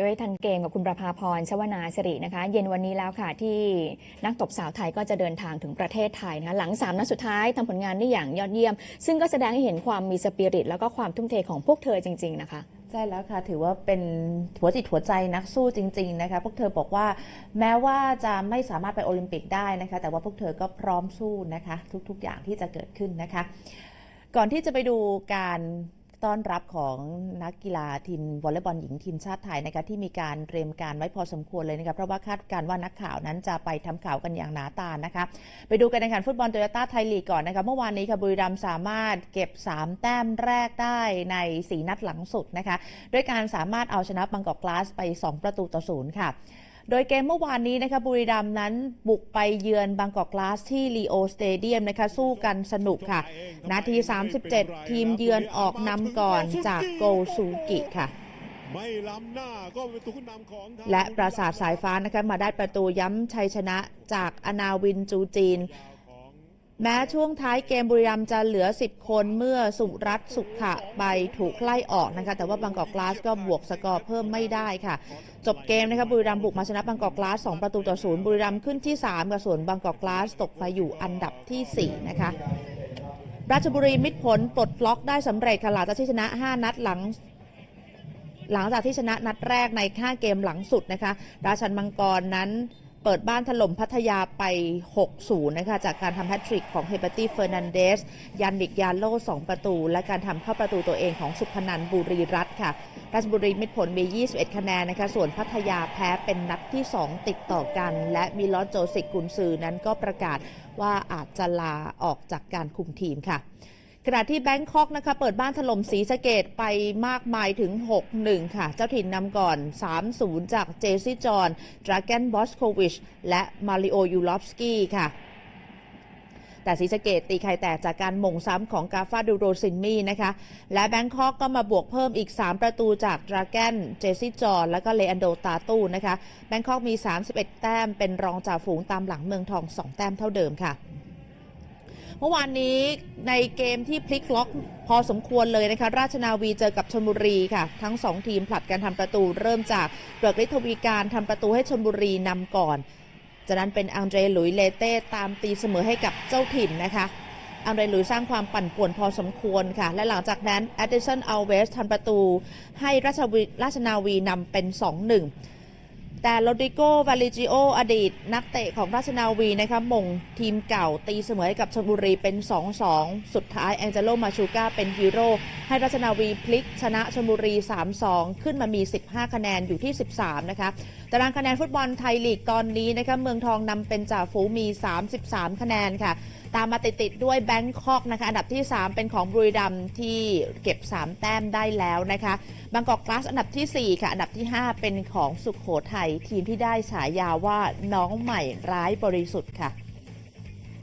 ด้วยทันเกมกับคุณประภาพรชวนาสิรินะคะ เย็นวันนี้แล้วค่ะที่นักตบสาวไทยก็จะเดินทางถึงประเทศไทยนะคะหลัง3นัดสุดท้ายทำผลงานได้อย่างยอดเยี่ยม ซึ่งก็แสดงให้เห็นความมีสปิริต แล้วก็ความทุ่มเทของพวกเธอจริง ๆ นะคะใช่แล้วค่ะ ถือว่าเป็นหัวจิตหัวใจนักสู้จริง ๆ นะคะ พวกเธอบอกว่าแม้ว่าจะไม่สามารถไปโอลิมปิกได้นะคะ แต่ว่าพวกเธอก็พร้อมสู้นะคะ ทุกๆอย่างที่จะเกิดขึ้นนะคะ ก่อนที่จะไปดูการ ต้อนรับของนักกีฬาทีมวอลเลย์บอลหญิงทีมชาติไทยนะคะที่มีการเตรียมการไว้พอสมควรเลยนะคะเพราะว่าคาดการณ์ว่านักข่าวนั้นจะไปทำข่าวกันอย่างหนาตานะคะไปดูการแข่งขันฟุตบอลโตโยต้าไทยลีกก่อนนะคะเมื่อวานนี้ค่ะบุรีรัมย์สามารถเก็บ 3 แต้มแรกได้ใน 4 นัดหลังสุดนะคะด้วยการสามารถเอาชนะบางกอกกลาสไป 2 ประตูต่อศูนย์ค่ะ โดยเกมเมื่อวานนี้นะคะบุรีรัมย์นั้นบุกไปเยือนบางกอกกลาสที่ลีโอสเตเดียมนะคะสู้กันสนุกค่ะ นาที 37 ทีมเยือนออกนำก่อนจากโกซูกิค่ะไม่ล้ำหน้าก็เป็นตัวขึ้นนำของ และปราสาทสายฟ้านะคะมาได้ประตูย้ำชัยชนะจากอนาวินจูจีน แม้ช่วงท้ายเกมบุรีรัมย์จะเหลือ 10 คนเมื่อสุรัตสุขะไปถูกไล่ออกนะคะ แต่ว่าบางกอกกลาสก็บวกสกอร์เพิ่มไม่ได้ค่ะ จบเกมนะคะบุรีรัมย์บุกมาชนะบางกอกกลาส 2 ประตูต่อศูนย์บุรีรัมย์ขึ้นที่ 3 กับส่วนบางกอกกลาสตกมาอยู่อันดับทีสี่4 นะคะราชบุรีมิตรผลปลดล็อกได้สำเร็จค่ะหลังจากที่ชนะ 5 นัดหลังหลังจากที่ชนะนัดแรกใน 5 เกมหลังสุดนะคะ ราชันมังกรนั้น เปิดบ้านถล่มพัทยาไป 6-0 นะคะ จากการทำแฮตทริกของเฮเบตี้เฟอร์นันเดสยันดิกยาโล 2 ประตู และการทำเข้าประตูตัวเองของสุพนันบุรีรัตน์ค่ะ ราชบุรีมิตรผลมี 21 คะแนนนะคะ ส่วนพัทยาแพ้เป็นนัดที่ 2 ติดต่อกัน และมิลอนโจสิกกุนซือนั้นก็ประกาศว่าอาจจะลาออกจากการคุมทีมค่ะ ขณะที่แบงคอกนะคะเปิดบ้านถล่มสีสะเกตไปมากมายถึง 6-1 ค่ะ เจ้าถิ่นนำก่อน 3-0 จากเจซี่จอห์นดราแกนบอสโควิช และมาริโอยูลอฟสกี้ค่ะแต่ศรีสะเกตตีไข่แตกจากการหม่งซ้ำของกาฟาดูโรซินมีนะคะ และแบงคอกก็มาบวกเพิ่มอีก 3 ประตูจากดราแกนเจซี่จอห์นและก็เลอันโดตาตูนะคะ แบงคอกมี 31 แต้มเป็นรองจ่าฝูงตามหลังเมืองทอง 2 แต้มเท่าเดิมค่ะ เมื่อวานนี้ในเกมที่พลิกล็อกพอสมควรเลยนะคะ ราชนาวีเจอกับชนบุรีค่ะ ทั้ง 2 ทีมผลัดกันทำประตู เริ่มจากเปลือกฤทธวีการทำประตูให้ชนบุรีนำก่อน จากนั้นเป็นอังเดรหลุยเลเต้ตามตีเสมอให้กับเจ้าถิ่นนะคะอังเดรหลุยสร้างความปั่นป่วนพอสมควรค่ะ และหลังจากนั้นแอดดิสันอัลเวสทำประตูให้ราชวีราชนาวีนำเป็น 2-1 แต่โรดิโกวาลิจิโออดีต นักเตะของราชนาวีนะคะมงทีมเก่าตีเสมอให้กับชลบุรีเป็น 2-2 สุดท้ายแองเจโลมาชูกาเป็นฮีโร่ให้ราชนาวีพลิกชนะชลบุรี 3-2 ขึ้นมามี 15 คะแนนอยู่ที่ 13 นะคะตารางคะแนนฟุตบอลไทยลีกตอนนี้นะคะเมืองทองนำเป็นจ่าฝูงมี 33 คะแนนค่ะ ตามมาติดๆด้วยแบงคอกนะคะ อันดับที่ 3 เป็นของบุรีรัมย์ที่เก็บ 3 แต้มได้แล้วนะคะบางกอกกลาสอันดับทีสี่4 ค่ะ อันดับที่ 5 เป็นของสุขโขทัยทีมที่ได้ฉายาว่าน้องใหม่ร้ายบริสุทธิ์ค่ะ